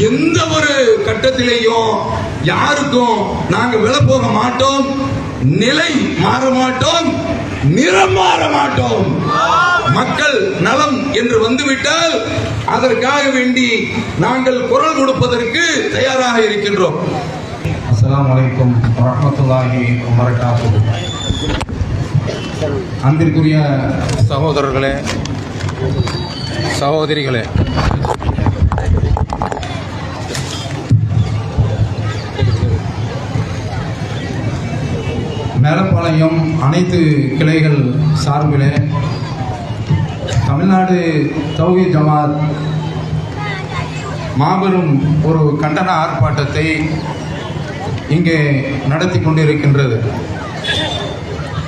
எந்த ஒரு கட்டத்திலேயும் யாருக்கும் நாங்க விலை போக மாட்டோம் நிலை மாற மாட்டோம் நிறம் மாற மாட்டோம். மக்கள் நலம் என்று வந்துவிட்டால் அதற்காக வேண்டி நாங்கள் குரல் கொடுப்பதற்கு தயாராக இருக்கின்றோம். அஸ்லாம் வலைக்கும் வரஹ்மத்துல்லாஹி வபரகாத்துஹு. அன்பிற்குரிய சகோதரர்களே சகோதரிகளே மேலப்பாளையம் அனைத்து கிளைகள் சார்பிலே தமிழ்நாடு தௌஹி ஜமாத் மாபெரும் ஒரு கண்டன ஆர்ப்பாட்டத்தை இங்கே நடத்தி கொண்டிருக்கின்றது.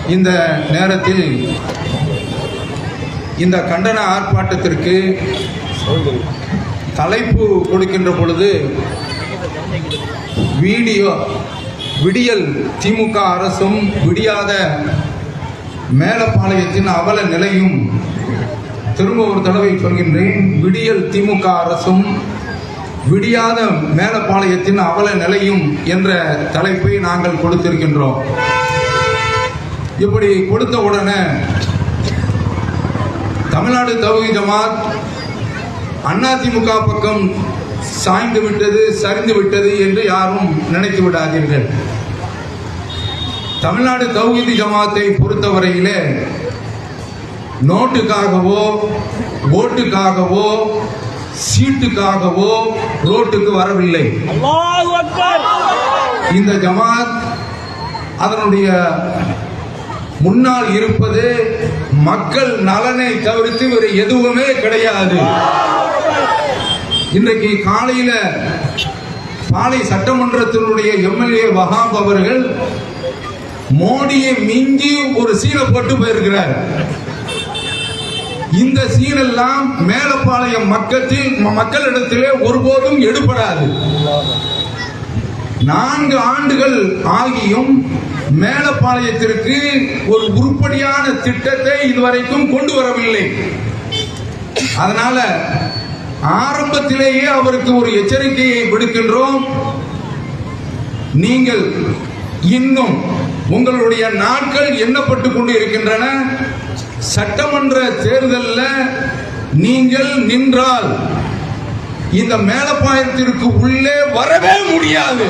இந்த நேரத்தில் இந்த கண்டன ஆர்ப்பாட்டத்திற்கு தலைப்பு கொடுக்கின்ற பொழுது வீடியோ விடியல். திமுக அரசும் விடியாத மேலப்பாளையத்தின் அவல நிலையும். திரும்ப ஒரு தடவை சொல்கின்றேன். விடியல் திமுக அரசும் விடியாத மேலப்பாளையத்தின் அவல நிலையும் என்ற தலைப்பை நாங்கள் கொடுத்திருக்கின்றோம். இப்படி கொடுத்த உடனே தமிழ்நாடு தௌஹி ஜமாத் அதிமுக பக்கம் சாய்ந்து விட்டது சரிந்து விட்டது என்று யாரும் நினைத்து விடாதீர்கள். தமிழ்நாடு தௌஹீதி ஜமாத்தை பொறுத்தவரையிலே நோட்டுக்காகவோ ஓட்டுக்காகவோ சீட்டுக்காகவோ ரோட்டுக்கு வரவில்லை. இந்த ஜமாத் அதனுடைய முன்னால் இருப்பது மக்கள் நலனை தவிர்த்து வேறு எதுவுமே கிடையாது. இன்றைக்கு காலையில பாலை சட்டமன்றத்தினுடைய எம்எல்ஏ வகாப் அவர்கள் மோடியை மிஞ்சி ஒரு சீனை போட்டு போயிருக்கிறார். இந்த சீனெல்லாம் மேலப்பாளையம் மக்கத்தில் மக்களிடத்திலே ஒருபோதும் எடுபடாது. நான்கு ஆண்டுகள் ஆகியும் மேலப்பாளையத்திற்கு ஒரு உருப்படியான திட்டத்தை இதுவரைக்கும் கொண்டு வரவில்லை. அதனால ஆரம்பத்திலேயே அவருக்கு ஒரு எச்சரிக்கையை விடுக்கின்றோம். நீங்கள் இன்னும் உங்களுடைய நாட்கள் எண்ணப்பட்டு கொண்டு இருக்கின்றன சட்டமன்ற தேர்தலில் நீங்கள் நின்றால் இந்த மேலப்பாயத்திற்கு உள்ளே வரவே முடியாது.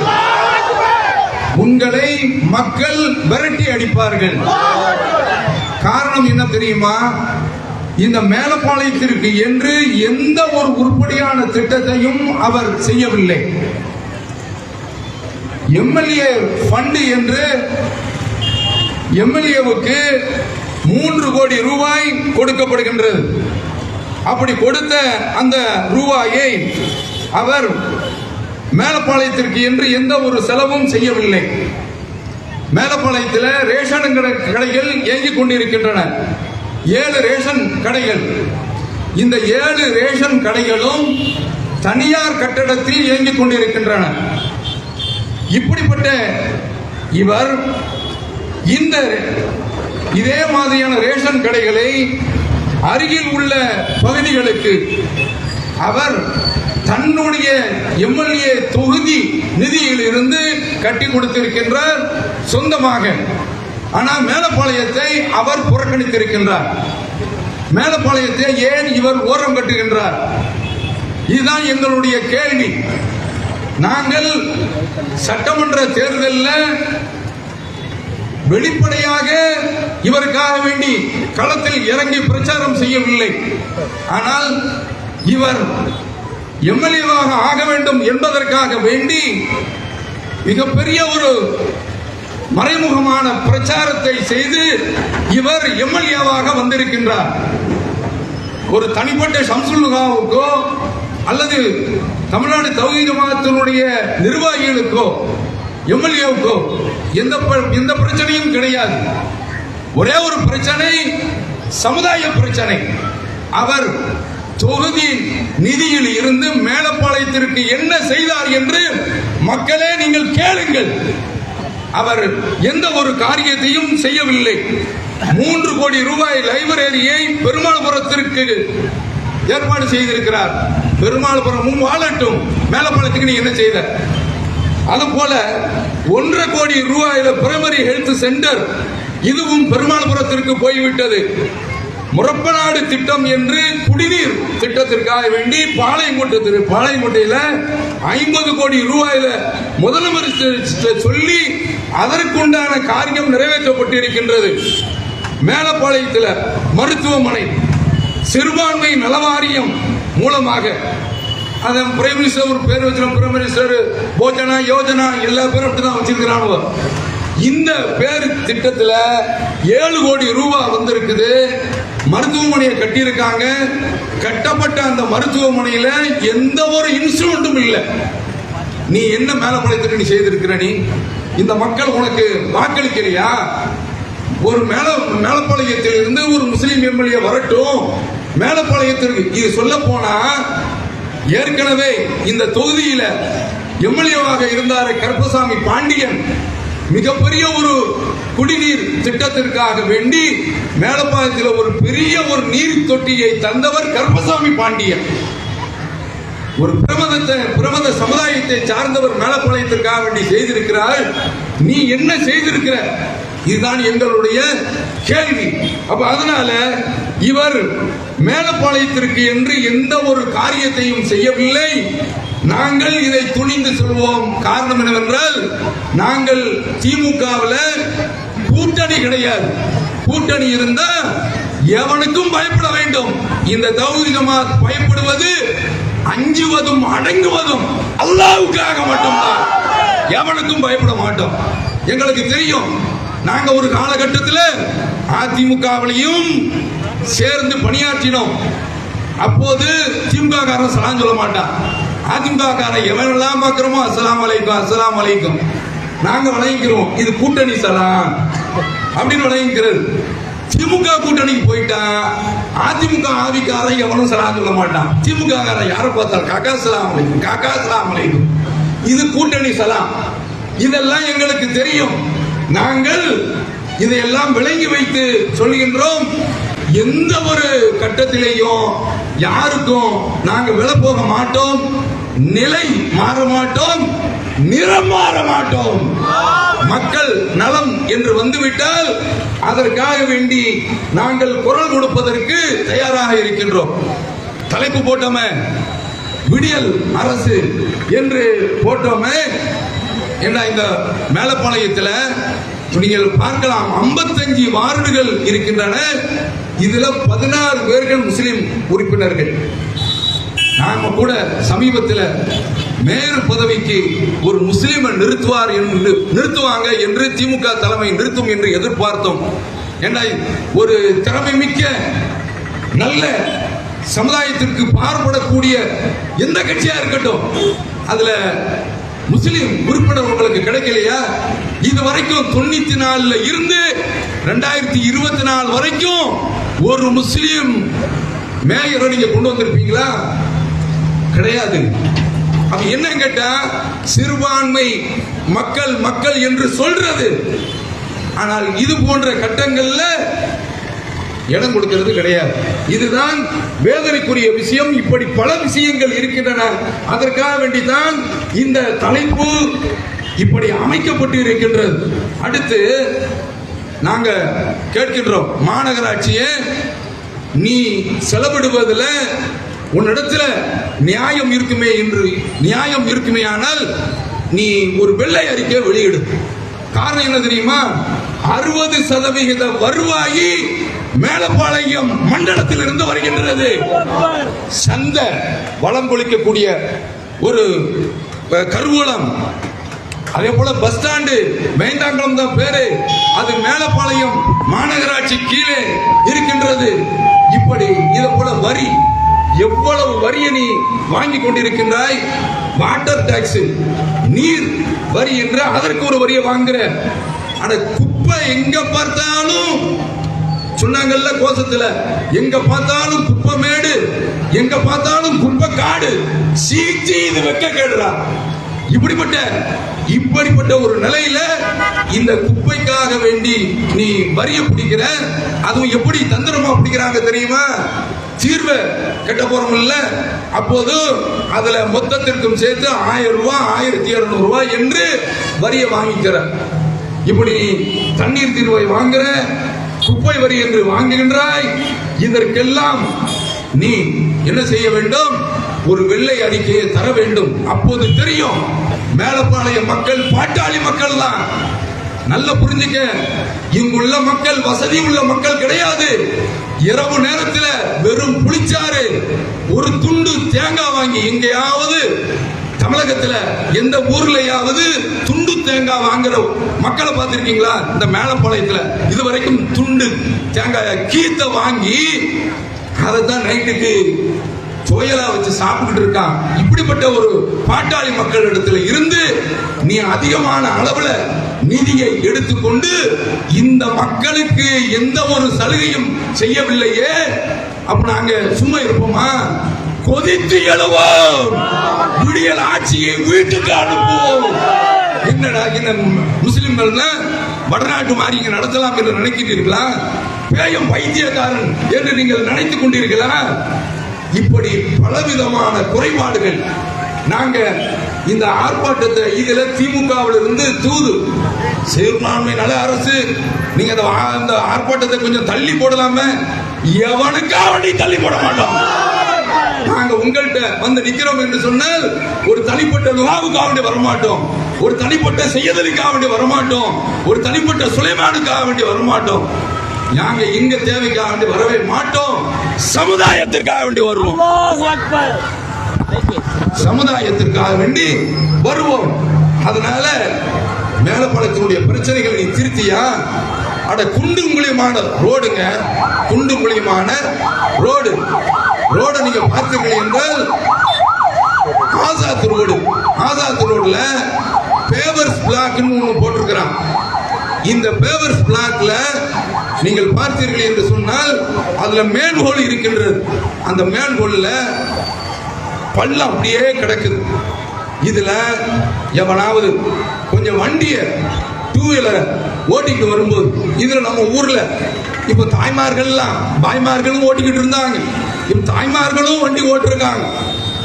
உங்களை மக்கள் விரட்டி அடிப்பார்கள். காரணம் என்ன தெரியுமா? இந்த மேலப்பாளையத்திற்கு என்று எந்த ஒரு உருப்படியான திட்டத்தையும் அவர் செய்யவில்லை. எம்எல்ஏ ஃபண்டு என்று எம்எல்ஏவுக்கு மூன்று கோடி ரூபாய் கொடுக்கப்படுகின்றது. அப்படி கொடுத்த அந்த ரூபாயை அவர் மேலப்பாளையத்திற்கு என்று எந்த ஒரு செலவும் செய்யவில்லை. மேலப்பாளையத்தில் ரேஷன் கடை- கடைகள் இயங்கிக் கொண்டிருக்கின்றன. ஏழு ரேஷன் கடைகள். இந்த ஏழு ரேஷன் கடைகளும் தனியார் கட்டடத்தில் இயங்கிக் கொண்டிருக்கின்றன. இப்படிப்பட்ட இவர் இந்த இதே மாதிரியான ரேஷன் கடைகளை அருகில் உள்ள பகுதிகளுக்கு அவர் தன்னுடைய எம்எல்ஏ தொகுதி நிதியில் இருந்து கட்டி கொடுத்திருக்கின்றார் சொந்தமாக. ஆனால் மேலப்பாளையத்தை அவர் புறக்கணித்திருக்கின்றார். மேலப்பாளையத்தை ஏன் இவர் ஓரம் கட்டுகின்றார்? இதுதான் எங்களுடைய கேள்வி. நாங்கள் சட்டமன்ற தேர்தலில் வெளிப்படையாக இவருக்காக வேண்டி களத்தில் இறங்கி பிரச்சாரம் செய்யவில்லை. ஆனால் இவர் எம்எல்ஏவாக ஆக வேண்டும் என்பதற்காக வேண்டி மிகப்பெரிய ஒரு மறைமுகமான பிரச்சாரத்தை செய்து இவர் எம்எல்ஏவாக வந்திருக்கின்றார். ஒரு தனிப்பட்ட ஷம்சுல்காவுக்கோ அல்லது தமிழ்நாடு தௌஹீத் மாதத்தினுடைய நிர்வாகிகளுக்கோ எம்எல்ஏவுக்கோ எந்த ப- எந்த பிரச்சனையும் கிடையாது. ஒரே ஒரு பிரச்சனை சமுதாய பிரச்சனை. அவர் தொகுதி நிதியில் இருந்து மேலப்பாளையத்திற்கு என்ன செய்தார் என்று மக்களே நீங்கள் கேளுங்கள். அவர் எந்த ஒரு காரியத்தையும் செய்யவில்லை. மூன்று கோடி ரூபாய் லைப்ரரியை பெருமாள்புரத்திற்கு ஏற்பாடு செய்திருக்கிறார். பெருமாள்புரமும் வாழட்டும் மேலப்பாளத்துக்கு நீ என்ன செய்த? அது போல ஒன்றரை கோடி ரூபாயில பிரைமரி ஹெல்த் சென்டர் இதுவும் பெருமாள்புரத்திற்கு போய்விட்டது. முரப்பநாடு திட்டம் என்று குடிநீர் திட்டத்திற்காக வேண்டி பாளையங்கோட்டத்திற்கு பாளையங்கோட்டையில ஐம்பது கோடி ரூபாயில முதலமைச்சர் சொல்லி அதற்குண்டான காரியம் நிறைவேற்றப்பட்டிருக்கின்றது. மேலப்பாளையத்தில் மருத்துவமனை சிறுபான்மை நலவாரியம் மூலமாக. அதன் பிரைம் மினிஸ்டர் ஒரு பேர் வச்சிருக்கோம் பிரைம் மினிஸ்டர் போஜனா யோஜனா எல்லா பேரும் அப்படிதான் வச்சிருக்கிறானுவ. இந்த பேர் திட்டத்தில் ஏழு கோடி ரூபாய் வந்திருக்குது. மருத்துவமனையை கட்டியிருக்காங்க. கட்டப்பட்ட அந்த மருத்துவமனையில் எந்த ஒரு இன்ஸ்ட்ருமெண்ட்டும் இல்லை. நீ என்ன மேலப்பாளையத்துக்கு நீ செய்திருக்கிற நீ? இந்த மக்கள் உனக்கு வாக்களிக்கிறியா ஒரு மேல மேலப்பாளையத்தில் இருந்து ஒரு முஸ்லீம் எம்எல்ஏ வரட்டும். மேலப்பாளையத்திற்கு இது சொல்ல போனா ஏற்கனவே இந்த தொகுதியில எம்எல்ஏவாக இருந்தார் கருப்பசாமி பாண்டியன். மிகப்பெரிய ஒரு குடிநீர் திட்டத்திற்காக வேண்டி மேலப்பாளையத்தில் ஒரு பெரிய ஒரு நீர் தொட்டியை தந்தவர் கருப்பசாமி பாண்டியன். ஒரு பிரமதத்தை பிரமத சமுதாயத்தை சார்ந்தவர் மேலப்பாளையத்திற்காக வேண்டி செய்திருக்கிறார். நீ என்ன செய்திருக்கிற? இதுதான் எங்களுடைய கேள்வி. அப்ப அதனால இவர் மேலப்பாளையத்திற்கு என்று எந்த ஒரு காரியத்தையும் செய்யவில்லை. நாங்கள் இதை துணிந்து சொல்வோம். காரணம் என்னவென்றால் நாங்கள் திமுகவில் கூட்டணி கிடையாது. கூட்டணி இருந்தா எவனுக்கும் பயப்பட வேண்டும். இந்த தௌஹீத் ஜமாத் பயப்படுவது அஞ்சுவதும் அடங்குவதும் அல்லாவுக்காக மட்டும்தான். எவனுக்கும் பயப்பட மாட்டோம். எங்களுக்கு தெரியும் நாங்க ஒரு காலகட்டத்தில் அதிமுகவிலையும் சேர்ந்து பணியாற்றினோம். அப்போது திமுக காரன் சலாம் சொல்ல மாட்டான். அதிமுக காரன் எவனெல்லாம் பார்க்கிறோமோ அஸ்லாம் வலைக்கும் அஸ்லாம் வலைக்கும் நாங்க வணங்கிக்கிறோம். இது கூட்டணி சலாம் அப்படின்னு வணங்கிக்கிறது திமுக கூட்டணிக்கு போயிட்டா அதிமுக ஆவிக்காரன் எவனும் சலாம் சொல்ல மாட்டான். திமுக கார யாரை பார்த்தாலும் காக்கா சலாம் அலைக்கும் காக்கா சலாம் அலைக்கும். இது கூட்டணி சலாம். இதெல்லாம் எங்களுக்கு தெரியும். நாங்கள் இதையெல்லாம் விளங்கி வைத்து சொல்கின்றோம். எந்த ஒரு கட்டத்திலேயும் யாருக்கும் நாங்கள் விலை போக மாட்டோம். நிலை மாற மாட்டோம். நிறம் மாற மாட்டோம். மக்கள் நலம் என்று வந்துவிட்டால் அதற்காக வேண்டி நாங்கள் குரல் கொடுப்பதற்கு தயாராக இருக்கின்றோம். தலைப்பு போட்டோமே. விடியல் அரசு என்று போட்டோமே. ஏன்னா இந்த மேலப்பாளையத்தில் நீங்கள் பார்க்கலாம் 55 வார்டுகள் இருக்கின்றன. இதுல பதினாறு பேர்கள் முஸ்லிம் உறுப்பினர்கள். நாம கூட சமீபத்தில் மேயர் பதவிக்கு ஒரு முஸ்லிமை நிறுத்துவார் என்று நிறுத்துவாங்க என்று திமுக தலைமை நிறுத்தும் என்று எதிர்பார்த்தோம். ஏன்னா ஒரு திறமை மிக்க நல்ல சமுதாயத்திற்கு பாடுபடக்கூடிய எந்த கட்சியா இருக்கட்டும் அதுல முஸ்லிம் உறுப்பினர் உங்களுக்கு கிடைக்கலையா? இது வரைக்கும் தொண்ணூத்தி நாலுல இருந்து ரெண்டாயிரத்தி இருபத்தி நாலு வரைக்கும் ஒரு முஸ்லிம் மேயரை நீங்க கொண்டு வந்திருப்பீங்களா? கிடையாது. அப்ப என்ன கேட்டா சிறுபான்மை மக்கள் மக்கள் என்று சொல்றது. ஆனால் இது போன்ற கட்டங்கள்ல இடம் கொடுக்கிறது கிடையாது. இதுதான் வேதனைக்குரிய விஷயம். இப்படி பல விஷயங்கள் இருக்கின்றன. அதற்காக வேண்டிதான் இந்த தலைப்பு இப்படி அமைக்கப்பட்டு இருக்கின்றது அடுத்து நாங்க கேட்கின்றோம் மாநகராட்சியே நீ செலவிடுவதில் உன்னிடத்துல நியாயம் இருக்குமே என்று. நியாயம் இருக்குமே ஆனால் நீ ஒரு வெள்ளை அறிக்கை வெளியிடு. காரணம் என்ன தெரியுமா? அறுபது சதவிகித வருவாயி மேலப்பாளையம் மண்டலத்தில் இருந்து வருகின்றது. சந்த வளம் கொளிக்கக்கூடிய ஒரு கருவூலம். அதே போல பஸ் ஸ்டாண்டு வேண்டாங்குளம் தான் பேரு. அது மேலப்பாளையம் மாநகராட்சி கீழே இருக்கின்றது. இப்படி இதை போல வரி எவ்வளவு வரியை நீ வாங்கி கொண்டிருக்கின்றாய்? வாட்டர் டாக்ஸ் நீர் வரி என்று அதற்கு ஒரு வரியை வாங்குற. ஆனா குப்பை எங்க பார்த்தாலும் சொன்னாங்கல்ல கோசத்துல எங்க பார்த்தாலும் குப்பை மேடு எங்க பார்த்தாலும் குப்பை காடு சீச்சி இது வெக்க கேடுறா. இப்படிப்பட்ட இப்படிப்பட்ட ஒரு நிலையில இந்த குப்பைக்காக வேண்டி நீ வரிய பிடிக்கிற அதுவும் எப்படி தந்திரமா பிடிக்கிறாங்க தெரியுமா? தீர்வை கட்ட போறோம் இல்ல? அப்போது அதுல மொத்தத்திற்கும் சேர்த்து ஆயிரம் ரூபாய் ஆயிரத்தி இருநூறு ரூபாய் என்று வரியை வாங்கிக்கிற. இப்படி தண்ணீர் தீர்வை வாங்குற குப்பை வரி என்று வாங்குகின்றாய். இதற்கெல்லாம் நீ என்ன செய்ய வேண்டும்? ஒரு வெள்ளை அறிக்கையை தர வேண்டும். அப்போது தெரியும் மேலப்பாளையம் மக்கள் பாட்டாளி மக்கள் தான். நல்ல புரிஞ்சுக்க இங்குள்ள மக்கள் வசதி உள்ள மக்கள் கிடையாது. இரவு நேரத்தில் வெறும் புளிச்சாறு ஒரு துண்டு தேங்காய் வாங்கி எங்கேயாவது தமிழகத்துல எந்த ஊர்லயாவது துண்டு தேங்காய் வாங்குற மக்களை பார்த்திருக்கீங்களா? இந்த மேலப்பாளையத்துல. இதுவரைக்கும் துண்டு தேங்காய் கீத்த வாங்கி அதை தான் நைட்டுக்கு துவையலா வச்சு சாப்பிட்டுட்டு இருக்கான். இப்படிப்பட்ட ஒரு பாட்டாளி மக்கள் இடத்துல இருந்து நீ அதிகமான அளவுல நிதியை எடுத்துக்கொண்டு இந்த மக்களுக்கு எந்த ஒரு சலுகையும் செய்யவில்லையே. அப்ப நாங்க சும்மா இருப்போமா? கொதித்து எழுவோம். விடியல் ஆட்சியை வீட்டுக்கு அனுப்புவோம். என்னடா என்ன முஸ்லிம்கள்னா வடநாட்டு மாதிரி இங்க நடத்தலாம் என்று நினைக்கிறீர்களா பேயம் பைத்தியக்காரன் என்று நீங்கள் நினைத்துக் கொண்டீர்களா? இப்படி பலவிதமான குறைபாடுகள். நாங்க இந்த ஆர்ப்பாட்டத்தை இதுல திமுகவில் இருந்து தூது. சிறுபான்மை நல அரசு நீங்க அந்த அந்த ஆர்ப்பாட்டத்தை கொஞ்சம் தள்ளி போடலாம. எவனுக்கா வண்டி தள்ளி போட மாட்டோம்? நாங்க உங்கள்கிட்ட வந்து நிக்கிறோம் என்று சொன்னால் ஒரு தனிப்பட்ட விவாவுக்காக வேண்டி வரமாட்டோம். ஒரு தனிப்பட்ட செய்யதலுக்காக வேண்டி வரமாட்டோம். ஒரு தனிப்பட்ட சுலைமானுக்காக வேண்டி வரமாட்டோம். நாங்க இங்க தேவைக்காக வேண்டி வரவே மாட்டோம். சமுதாயத்திற்காக வேண்டி வருவோம். சமுதாயத்திற்காக வேண்டி வருவோம். அதனால மேலப்பாளையத்தினுடைய பிரச்சனைகள் நீ திருத்தியா? அட குண்டு குழியமான ரோடுங்க. குண்டு குழியமான ரோடு. ரோட நீங்க பார்த்தீர்கள் என்றால் ஆசாத் ரோடு ஆசாத் ரோடுல பேவர்ஸ் பிளாக்னு ஒன்று போட்டிருக்கிறான். இந்த பேவர்ஸ் பிளாக்ல நீங்கள் பார்த்தீர்கள் என்று சொன்னால் அதுல மேன்ஹோல் இருக்கின்றது. அந்த மேன்ஹோல்ல பள்ளம் அப்படியே கிடக்குது. இதுல எவனாவது கொஞ்சம் வண்டியை டூ வீலரை ஓட்டிட்டு வரும்போது இதுல நம்ம ஊர்ல இப்ப தாய்மார்கள்லாம் பாய்மார்களும் ஓட்டிக்கிட்டு இருந்தாங்க. தாய்மார்களும் வண்டி ஓட்டிருக்காங்க.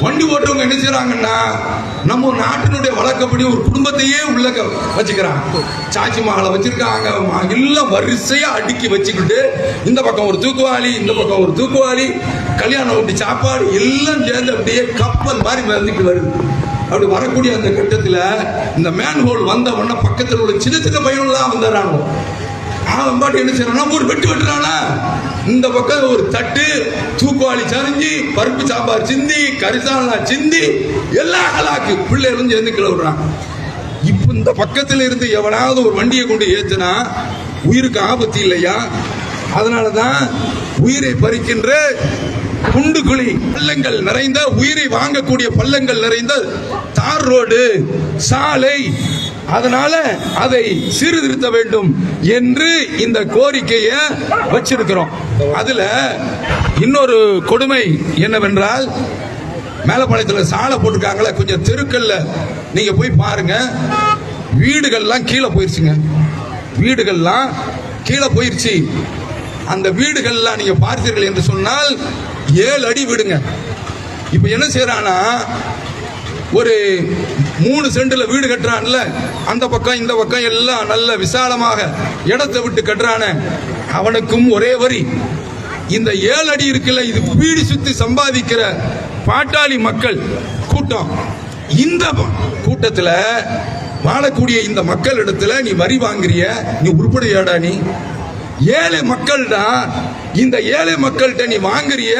வண்டி ஓட்டுறவங்க என்ன செய்யறாங்கன்னா நம்ம நாட்டினுடைய வழக்கப்படி ஒரு குடும்பத்தையே உள்ள க- வச்சுக்கிறாங்க. சாச்சி மகளை வச்சிருக்காங்க. எல்லாம் வரிசையா அடுக்கி வச்சுக்கிட்டு இந்த பக்கம் ஒரு தூக்குவாளி இந்த பக்கம் ஒரு தூக்குவாளி கல்யாணம் ஒட்டி சாப்பாடு எல்லாம் சேர்ந்து அப்படியே கப்பல் மாதிரி வந்துட்டு வருது. அப்படி வரக்கூடிய அந்த கட்டத்தில் இந்த மேன்ஹோல் வந்த உடனே பக்கத்தில் உள்ள சின்ன சின்ன பையன்லாம் வந்துடுறானோ அவன் பாட்டு என்ன செய்யறானா? ஒரு வெட்டு வெட்டுறானா? இந்த பக்கம் ஒரு தட்டு தூக்குவாளி சரிஞ்சு பருப்பு சாம்பார் சிந்தி கரிசாலனா சிந்தி எல்லா ஹலாக்கு இருந்து சேர்ந்து கிளவுறான் இப்போ இந்த பக்கத்தில் இருந்து எவனாவது ஒரு வண்டியை கொண்டு ஏத்துனா உயிருக்கு ஆபத்து இல்லையா? அதனாலதான் உயிரை பறிக்கின்ற குண்டு குழி பள்ளங்கள் நிறைந்த உயிரை வாங்கக்கூடிய பள்ளங்கள் நிறைந்த தார் ரோடு சாலை அதனால அதை சீர்திருத்த வேண்டும் என்று இந்த கோரிக்கையை வச்சிருக்கிறோம். அதுல இன்னொரு கொடுமை என்னவென்றால் மேலப்பாளையத்தில் சாலை போட்டிருக்காங்களே கொஞ்சம் தெருக்கல்ல நீங்க போய் பாருங்க. வீடுகள்லாம் கீழே போயிருச்சுங்க. வீடுகள்லாம் கீழே போயிருச்சு. அந்த வீடுகள்லாம் நீங்க பார்த்தீர்கள் என்று சொன்னால் ஏழு அடி வீடுங்க. இப்ப என்ன செய்யறானா ஒரு மூணு சென்டில் வீடு கட்டுறான்ல அந்த பக்கம் இந்த பக்கம் எல்லாம் நல்ல விசாலமாக இடத்தை விட்டு கட்டுறான. அவனுக்கும் ஒரே வரி. இந்த ஏழு அடி இருக்குல்ல இது பீடி சுத்தி சம்பாதிக்கிற பாட்டாளி மக்கள் கூட்டம். இந்த ப- வாழக்கூடிய இந்த மக்கள் இடத்துல நீ வரி வாங்குறிய? நீ உருப்படியாடா நீ. ஏழை மக்கள்டா இந்த ஏழை மக்கள்கிட்ட நீ வாங்குறிய?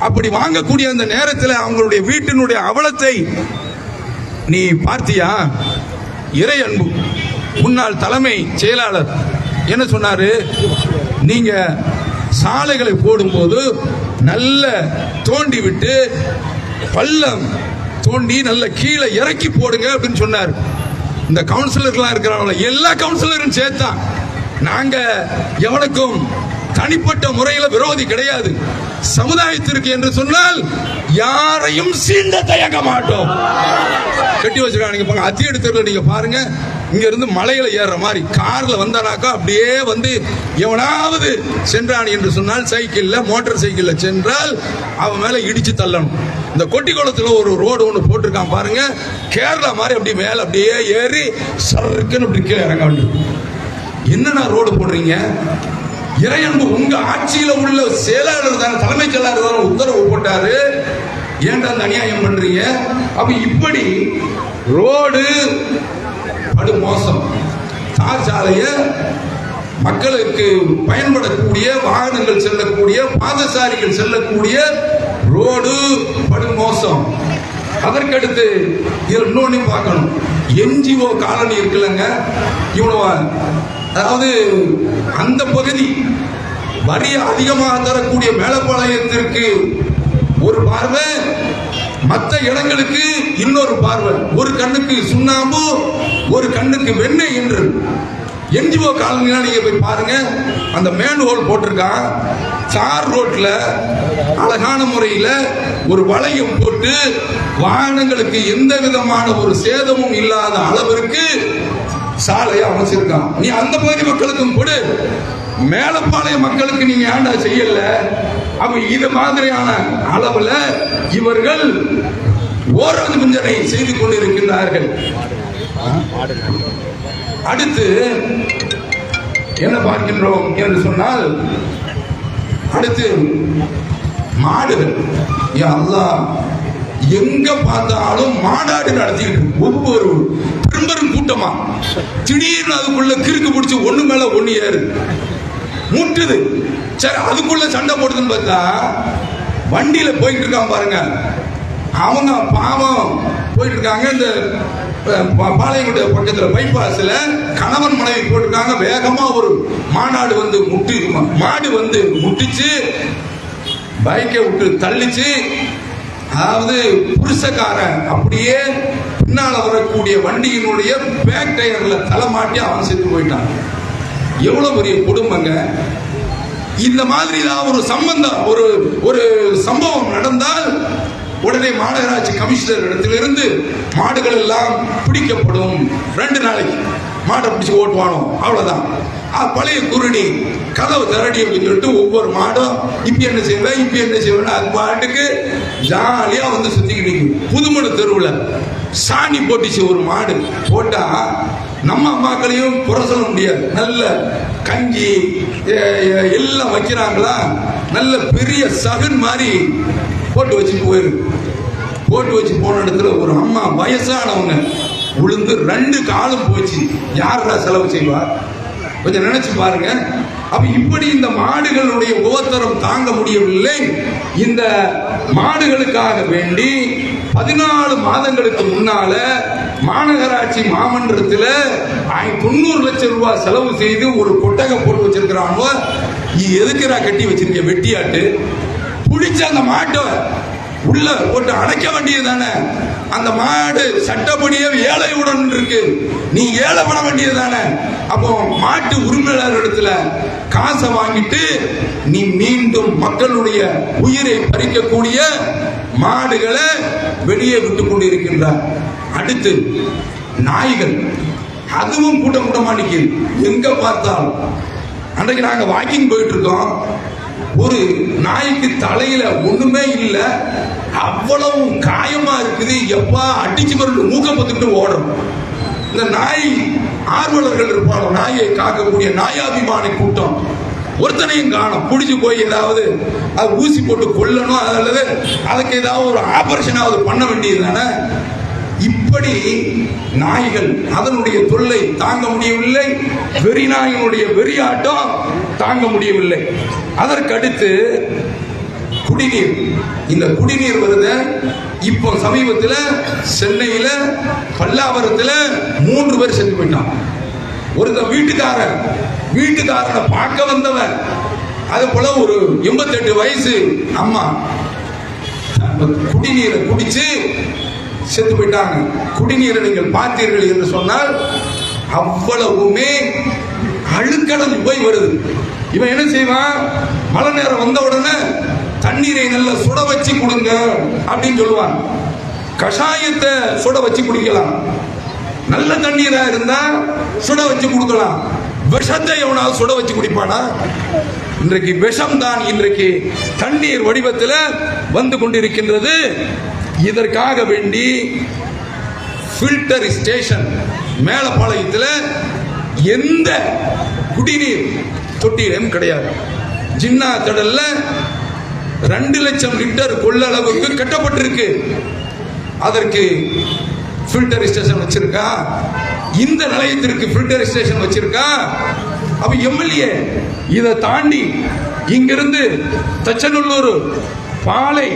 அப்படி வாங்கக்கூடிய அந்த நேரத்தில் அவங்களுடைய வீட்டினுடைய அவலத்தை நீ பார்த்தியா? இறை அன்பு. முன்னாள் தலைமை செயலாளர் என்ன சொன்னாரு? நீங்க சாலைகளை போடும்போது நல்ல தோண்டி விட்டு பள்ளம் தோண்டி நல்ல கீழே இறக்கி போடுங்க அப்படின்னு சொன்னார். இந்த கவுன்சிலர்லாம் இருக்கிறவங்கள எல்லா கவுன்சிலரும் சேர்த்தான் நாங்க எவனுக்கும் தனிப்பட்ட முறையில் விரோதி கிடையாது. சமுதாயத்திற்கு என்று சொன்னால் யாரையும் சீண்ட தயங்க மாட்டோம். கட்டி வச்சிருக்காங்க அத்தி எடுத்துல நீங்க பாருங்க இங்க இருந்து மலையில ஏறுற மாதிரி கார்ல வந்தானாக்கா அப்படியே வந்து எவனாவது சென்றான் என்று சொன்னால் சைக்கிள்ல மோட்டார் சைக்கிள்ல சென்றால் அவன் மேல இடிச்சு தள்ளணும். இந்த கொட்டிக்குளத்துல ஒரு ரோடு ஒன்று போட்டிருக்கான் பாருங்க கேரளா மாதிரி அப்படி மேல அப்படியே ஏறி சருக்குன்னு அப்படி கீழே இறங்க வேண்டும் என்னண்ணா ரோடு போடுறீங்க? இறையன்பு உங்க ஆட்சியில உள்ள செயலாளர் தானே தலைமைச் செயலாளர் தானே உத்தரவு போட்டாரு. ஏன்டா அந்த அநியாயம் பண்றீங்க? அப்ப இப்படி ரோடு படு மோசம். தார் சாலைய மக்களுக்கு பயன்படக்கூடிய வாகனங்கள் செல்லக்கூடிய பாதசாரிகள் செல்லக்கூடிய ரோடு படு மோசம். அதற்கடுத்து இன்னொன்னு பார்க்கணும். என்ஜிஓ காலனி இருக்குல்லங்க. இவ்வளவு அதாவது அந்த பகுதி வரி அதிகமாக தரக்கூடிய மேலப்பாளையத்திற்கு ஒரு பார்வை மற்ற இடங்களுக்கு இன்னொரு பார்வை. ஒரு கண்ணுக்கு சுண்ணாம்பு ஒரு கண்ணுக்கு வெண்ணெய் என்று. என்ஜிஓ காலனிலாம் நீங்க போய் பாருங்க அந்த மேன் ஹோல் போட்டிருக்கான். சார் ரோட்ல அழகான முறையில் ஒரு வளையம் போட்டு வாகனங்களுக்கு எந்த விதமான ஒரு சேதமும் இல்லாத அளவிற்கு சாலையை அமைச்சிருக்கான். நீ அந்த பகுதி மக்களுக்கும் கொடு. மேலப்பாளைய மக்களுக்கு நீங்க ஏண்டா செய்யல? அப்ப இது மாதிரியான அளவுல இவர்கள் ஓராது மிஞ்சனை செய்து கொண்டிருக்கின்றார்கள். அடுத்து என்ன பார்க்கின்றோம் என்று சொன்னால் அடுத்து மாடுகள். ஏ அல்லாஹ் எங்க பார்த்தாலும் மாநாடு நடத்திட்டு ஒவ்வொரு பெரும்பெரும் கூட்டமா. திடீர்னு அதுக்குள்ள கிறுக்கு பிடிச்சி ஒண்ணு மேல ஒண்ணு ஏறு. முட்டுது. சரி அதுக்குள்ள சண்டை போடுதுன்னு பார்த்தா வண்டியில போயிட்டு இருக்கான் பாருங்க. அவங்க பாவம் போயிட்டு இருக்காங்க. இந்த பாளையங்குடி பக்கத்துல பைபாஸ்ல கணவன் மனைவி போட்டிருக்காங்க. வேகமா ஒரு மாநாடு வந்து முட்டி மாடு வந்து முட்டிச்சு பைக்கை விட்டு தள்ளிச்சு அதாவது புருஷக்காரன் அப்படியே பின்னால் வரக்கூடிய வண்டியினுடைய பேக் டயர்ல தலை மாட்டி அவன் செத்து போயிட்டான். எவ்வளவு பெரிய குடும்பங்க? இந்த மாதிரி தான் ஒரு சம்பந்தம் ஒரு ஒரு சம்பவம் நடந்தால் உடனே மாநகராட்சி கமிஷனர் இடத்திலிருந்து மாடுகள் எல்லாம் பிடிக்கப்படும். ரெண்டு நாளைக்கு மாட்டை பிடிச்சி ஓட்டுவானோ? அவ்வளவுதான். பழைய குருணி கதவு திரடி அப்படின்னு சொல்லிட்டு ஒவ்வொரு மாடும் இப்ப என்ன செய்வேன் இப்ப என்ன செய்வேன் அது பாட்டுக்கு ஜாலியா வந்து சுத்திக்கிட்டு புதுமண தெருவுல சாணி போட்டுச்சு ஒரு மாடு. போட்டா நம்ம அம்மாக்களையும் குறை சொல்ல முடியாது. நல்ல கஞ்சி எல்லாம் வைக்கிறாங்களா? நல்ல பெரிய சகன் மாதிரி போட்டு வச்சு போயிருக்கு போட்டு வச்சு போன இடத்துல ஒரு அம்மா வயசானவங்க விழுந்து ரெண்டு காலம் போச்சு. யாரா செலவு செய்வா? கொஞ்சம் நினைச்சு பாருங்க. அப்ப இப்படி இந்த மாடுகளுடைய உபத்திரம் தாங்க முடியவில்லை. இந்த மாடுகளுக்காக வேண்டி பதினாலு மாதங்களுக்கு முன்னால மாநகராட்சி மாமன்றத்தில் தொண்ணூறு லட்சம் ரூபாய் செலவு செய்து ஒரு கொட்டகை போட்டு வச்சிருக்கிறாங்க. எதுக்குறா கட்டி வச்சிருக்க வெட்டியாட்டு? பிடிச்ச அந்த மாட்டை உள்ள போட்டு அடைக்க வேண்டியதுதானே? அந்த மாடு சட்டப்படியே ஏழையுடன் இருக்கு. நீ ஏழை பண்ண வேண்டியதுதானே? அப்போ மாட்டு உரிமையாளர் இடத்துல காசை வாங்கிட்டு நீ மீண்டும் மக்களுடைய உயிரை பறிக்கக்கூடிய மாடுகளை வெளியே விட்டு கொண்டிருக்கின்றார். அடுத்து நாய்கள். அதுவும் கூட்டம் கூட்டமா நிக்குது. எங்க பார்த்தாலும். அன்றைக்கு நாங்க வாக்கிங் போயிட்டு இருக்கோம் ஒரு நாய்க்கு தலையில ஒண்ணுமே இல்ல. அவ்வளவு காயமா இருக்குது. எப்பா அடிச்சு மருந்து மூக்க பத்துக்கிட்டு ஓடும் இந்த நாய் ஆர்வலர்கள் இருப்பாங்க. நாயை காக்கக்கூடிய நாயாபிமான கூட்டம். ஒருத்தனையும் காணும். பிடிச்சி போய் ஏதாவது அது ஊசி போட்டு கொல்லணும் அல்லது அதுக்கு ஏதாவது ஒரு ஆபரேஷனாவது பண்ண வேண்டியது தானே? இப்படி நாய்கள் அதனுடைய தொல்லை தாங்க முடியவில்லை. வெறி நாயினுடைய வெறியாட்டம் தாங்க முடியவில்லை. அதற்கடுத்து குடிநீர். இந்த குடிநீர் வருது. இப்போ சமீபத்தில் சென்னையில் பல்லாவரத்தில் மூன்று பேர் செத்து போயிட்டான். ஒருத்தன் வீட்டுக்காரன். வீட்டுக்காரனை பார்க்க வந்தவன். அது போல ஒரு எண்பத்தெட்டு வயசு அம்மா. குடிநீரை குடிச்சு செத்து போயிட்டாங்க. குடிநீரை நீங்கள் பார்த்தீர்கள் என்று சொன்னால் அவ்வளவுமே அழுக்கடந்து போய் வருது. இவன் என்ன செய்வான்? மழை நேரம் வந்த உடனே தண்ணீரை நல்லா சுட வச்சு கொடுங்க அப்படின்னு சொல்லுவாங்க. கஷாயத்தை சுட வச்சு குடிக்கலாம். நல்ல தண்ணீரா இருந்தா சுட வச்சு கொடுக்கலாம். விஷத்தை எவனாவது சுட வச்சு குடிப்பானா? இன்றைக்கு விஷம் தான் இன்றைக்கு தண்ணீர் வடிவத்தில் வந்து கொண்டிருக்கின்றது. இதற்காக வேண்டி ஃபில்டர் ஸ்டேஷன் மேலப்பாளையத்தில் எந்த குடிநீர் தொட்டியிலும் கிடையாது. ஜின்னா திடல்ல ரெண்டு லட்சம் லிட்டர் கொள்ளளவுக்கு கட்டப்பட்டிருக்கு. அதற்கு ஃபில்டர் ஸ்டேஷன் வச்சிருக்கா? இந்த நிலையத்திற்கு ஃபில்டர் ஸ்டேஷன் வச்சிருக்கா? அப்ப எம்எல்ஏ இதை தாண்டி இங்கிருந்து தச்சநல்லூர் பாலை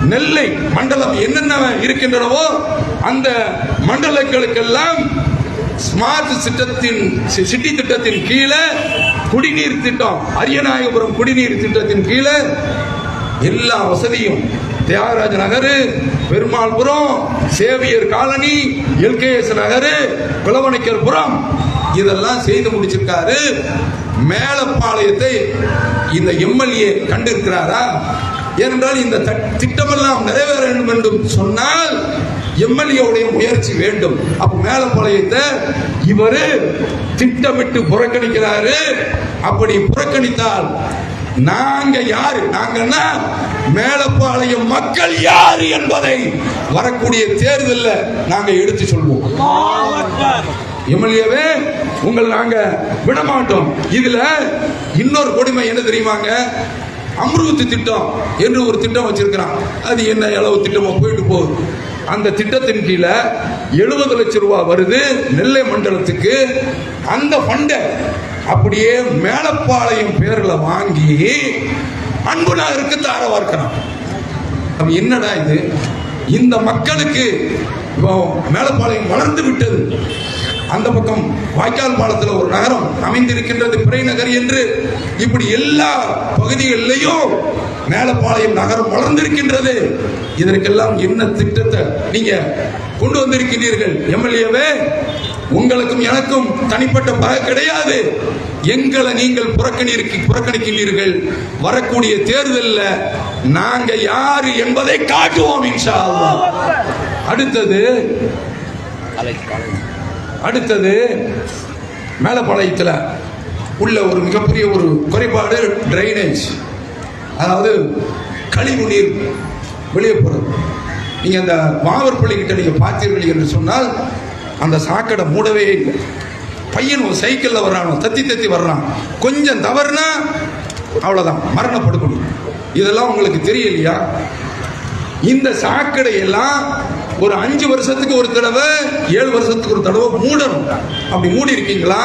நெல்லை மண்டலம் என்னென்ன இருக்கின்றனவோ அந்த மண்டலங்களுக்கெல்லாம் ஸ்மார்ட் திட்டத்தின் சி- சிட்டி திட்டத்தின் கீழே குடிநீர் திட்டம் அரியநாயகபுரம் குடிநீர் திட்டத்தின் கீழே எல்லா வசதியும். Thyagaraja Nagar Perumalpuram Xavier colony LKS Nagar பிளவணிக்கர்புரம் இதெல்லாம் செய்து முடிச்சிருக்காரு. மேலப்பாளையத்தை இந்த எம்எல்ஏ கண்டிருக்கிறாரா? ஏனென்றால் இந்த தட்- திட்டமெல்லாம் நிறைவேற வேண்டும் என்று சொன்னால் எம்எல்ஏவுடைய முயற்சி வேண்டும். அப்ப மேலப்பாளையத்தை இவரு திட்டமிட்டு புறக்கணிக்கிறாரு. அப்படி புறக்கணித்தால் நாங்க யாரு? நாங்கன்னா மேலப்பாளையம் மக்கள் யாரு என்பதை வரக்கூடிய தேர்தலில் நாங்க எடுத்து சொல்வோம். எம்எல்ஏவே உங்கள் நாங்க விட மாட்டோம் இதுல இன்னொரு கொடுமை என்ன தெரியுமாங்க? அம்ருத் திட்டம் என்று ஒரு திட்டம் வச்சிருக்கிறான். அது என்ன அளவு திட்டமோ போயிட்டு போகுது அந்த திட்டத்தின் கீழே எழுபது லட்சம் ரூபாய் வருது நெல்லை மண்டலத்துக்கு. அந்த ஃபண்டை அப்படியே மேலப்பாளையம் பேர்ல வாங்கி அன்பு நகருக்கு தார வார்க்கிறான் என்னடா இது? இந்த மக்களுக்கு இப்போ மேலப்பாளையம் வளர்ந்து விட்டது. அந்த பக்கம் வாய்க்கால் பாலத்தில் ஒரு நகரம் அமைந்திருக்கின்றது பிறை நகர் என்று இப்படி எல்லா பகுதிகளிலையும் மேலப்பாளையம் நகரம் வளர்ந்திருக்கின்றது. இதற்கெல்லாம் என்ன திட்டத்தை நீங்க கொண்டு வந்திருக்கிறீர்கள் எம்எல்ஏவே உங்களுக்கும் எனக்கும் தனிப்பட்ட பகை கிடையாது. எங்களை நீங்கள் புறக்கணிக்கு புறக்கணிக்கிறீர்கள் வரக்கூடிய தேர்தலில் நாங்க யாரு என்பதை காட்டுவோம் இன்ஷா அடுத்தது அடுத்தது மேலப்பாளையத்தில் உள்ள ஒரு மிகப்பெரிய ஒரு குறைபாடு ட்ரைனேஜ் அதாவது கழிவு நீர் வெளியே போகிறது நீங்கள் அந்த மாவர்பள்ளி கிட்ட நீங்கள் பார்த்தீர்கள் என்று சொன்னால் அந்த சாக்கடை மூடவே இல்லை. பையன் ஒரு சைக்கிளில் வர்றானோ தத்தி தத்தி வர்றான். கொஞ்சம் தவறுனா அவ்வளோதான் மரணப்படுக்கணும். இதெல்லாம் உங்களுக்கு தெரியலையா? இந்த சாக்கடை எல்லாம் ஒரு அஞ்சு வருஷத்துக்கு ஒரு தடவை ஏழு வருஷத்துக்கு ஒரு தடவை மூடணும். அப்படி மூடி இருக்கீங்களா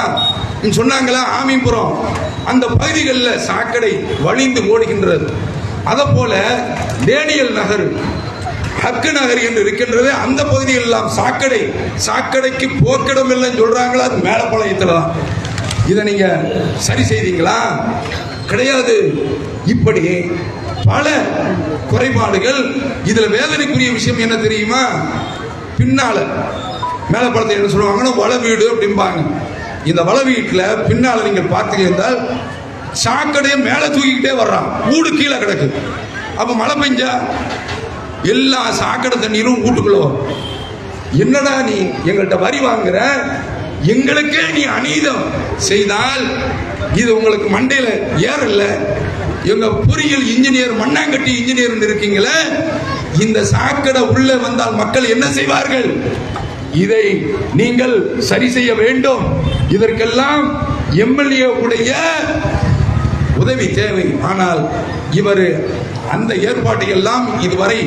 சொன்னாங்களா ஆமிபுரம் அந்த பகுதிகளில் சாக்கடை வழிந்து ஓடுகின்றது. அதை போல டேனியல் நகர் ஹக்கு நகர் என்று இருக்கின்றது அந்த பகுதியில் எல்லாம் சாக்கடை சாக்கடைக்கு போக்கிடம் இல்லைன்னு சொல்றாங்களா? அது மேலப்பாளையத்தில் தான். இதை நீங்க சரி செய்தீங்களா? கிடையாது. இப்படி பல குறைபாடுகள் இதுல வேதனைக்குரிய விஷயம் என்ன தெரியுமா? பின்னால மேலப்பாளத்தை என்ன சொல்லுவாங்கன்னா வள வீடு அப்படிம்பாங்க. இந்த வள வீட்டில் பின்னால நீங்கள் பார்த்தீங்க சாக்கடையை மேலே தூக்கிக்கிட்டே வர்றான். வீடு கீழே கிடக்கு. அப்போ மழை பெஞ்சா எல்லா சாக்கடை தண்ணீரும் வீட்டுக்குள்ள வரும். என்னடா நீ எங்கள்கிட்ட வரி வாங்குற? எங்களுக்கே நீ அநீதம் செய்தால் இது உங்களுக்கு மண்டையில ஏறல. எங்க பொறியியல் இன்ஜினியர் மண்ணாங்கட்டி இன்ஜினியர் இருக்கீங்களே இந்த சாக்கடை உள்ள வந்தால் மக்கள் என்ன செய்வார்கள்? இதை நீங்கள் சரி செய்ய வேண்டும். இதற்கெல்லாம் எம்எல்ஏ உடைய உதவி தேவை. ஆனால் இவர் அந்த ஏற்பாட்டை எல்லாம் இதுவரை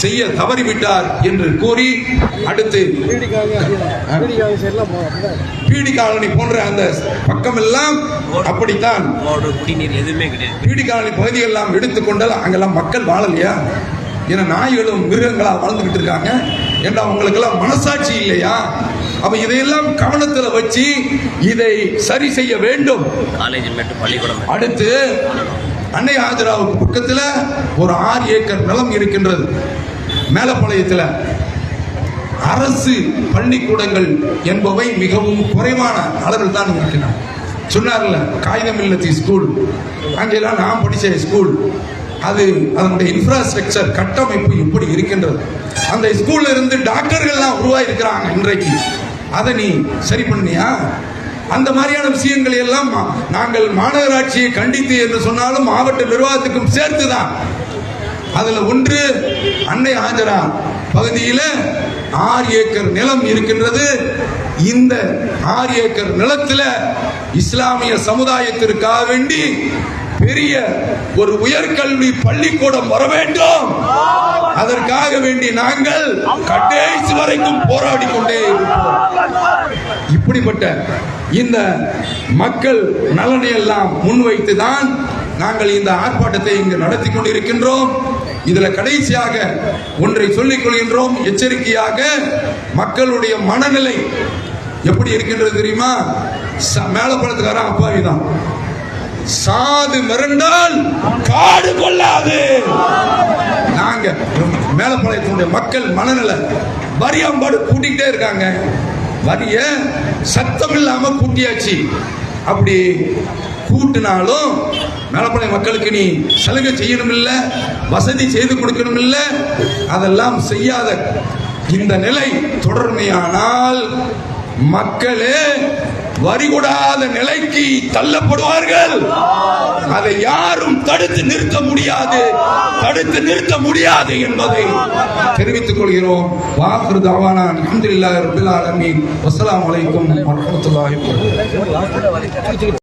செய்ய தவறிவிட்டார் என்று கூறி அடுத்து பீடி காலனி போன்ற அந்த பக்கமெல்லாம் அப்படித்தான். குடிநீர் எதுவுமே கிடையாது பீடி காலனி பகுதிகளெல்லாம் எடுத்துக்கொண்டால் அங்கெல்லாம் மக்கள் வாழலையா? ஏன்னா நாய்களும் மிருகங்களா வாழ்ந்துகிட்டு இருக்காங்க. ஏண்டா அவங்களுக்கெல்லாம் மனசாட்சி இல்லையா? அப்ப இதையெல்லாம் கவனத்துல வச்சு இதை சரி செய்ய வேண்டும். காலேஜ். அடுத்து அன்னை ஆஜராவுக்கு பக்கத்தில் ஒரு ஆறு ஏக்கர் நிலம் இருக்கின்றது. மேலப்பாளையத்தில். அரசு பள்ளிக்கூடங்கள் என்பவை மிகவும் குறைவான அளவில் தான் இருக்கின்றன. சொன்னார்ல காகிதம் இல்லத்தி ஸ்கூல் அங்கெல்லாம் நான் படித்த ஸ்கூல் அது அதனுடைய இன்ஃப்ராஸ்ட்ரக்சர் கட்டமைப்பு எப்படி இருக்கின்றது. அந்த ஸ்கூல்ல இருந்து டாக்டர்கள்லாம் உருவாயிருக்கிறாங்க இன்றைக்கு. அதை நீ சரி பண்ணியா அந்த மாதிரியான விஷயங்களை எல்லாம் மா- நாங்கள் மாநகராட்சியை கண்டித்து என்று சொன்னாலும் மாவட்ட நிர்வாகத்துக்கும் சேர்த்து தான் அதுல ஒன்று அன்னை ஆஜரா பகுதியில ஆறு ஏக்கர் நிலம் இருக்கின்றது. இந்த ஆறு ஏக்கர் நிலத்தில் இஸ்லாமிய சமுதாயத்திற்காக வேண்டி பெரிய ஒரு உயர்கல்வி பள்ளிக்கூடம் வர வேண்டும். அதற்காக வேண்டி நாங்கள் கடைசி வரைக்கும் போராடி கொண்டே இருப்போம். இப்படிப்பட்ட இந்த மக்கள் நலனை எல்லாம் முன்வைத்து தான் நாங்கள் இந்த ஆர்ப்பாட்டத்தை இங்கு நடத்தி கொண்டிருக்கின்றோம். இதுல கடைசியாக ஒன்றை சொல்லிக் கொள்கின்றோம். எச்சரிக்கையாக மக்களுடைய மனநிலை எப்படி இருக்கின்றது தெரியுமா? ச- மேலப்பழத்துக்காரன் அப்பாவி தான் சாது மிரண்டால் காடு கொள்ளாது. நாங்க மேலப்பாளையத்தினுடைய மக்கள் மனநிலை வரியாம்பாடு கூட்டிக்கிட்டே இருக்காங்க. வரிய சத்தம் இல்லாம கூட்டியாச்சு அப்படி கூட்டினாலும் மேலப்பாளைய மக்களுக்கு நீ சலுகை செய்யணும் இல்ல வசதி செய்து கொடுக்கணும் இல்ல அதெல்லாம் செய்யாத இந்த நிலை தொடர்மையானால் மக்களே வரிகூடாத நிலைக்கு தள்ளப்படுவார்கள். அதை யாரும் தடுத்து நிறுத்த முடியாது. தடுத்து நிறுத்த முடியாது என்பதை தெரிவித்துக் கொள்கிறோம். வாக்கு தாவானா அல்ஹம்துலில்லாஹி ரப்பில் ஆலமீன்.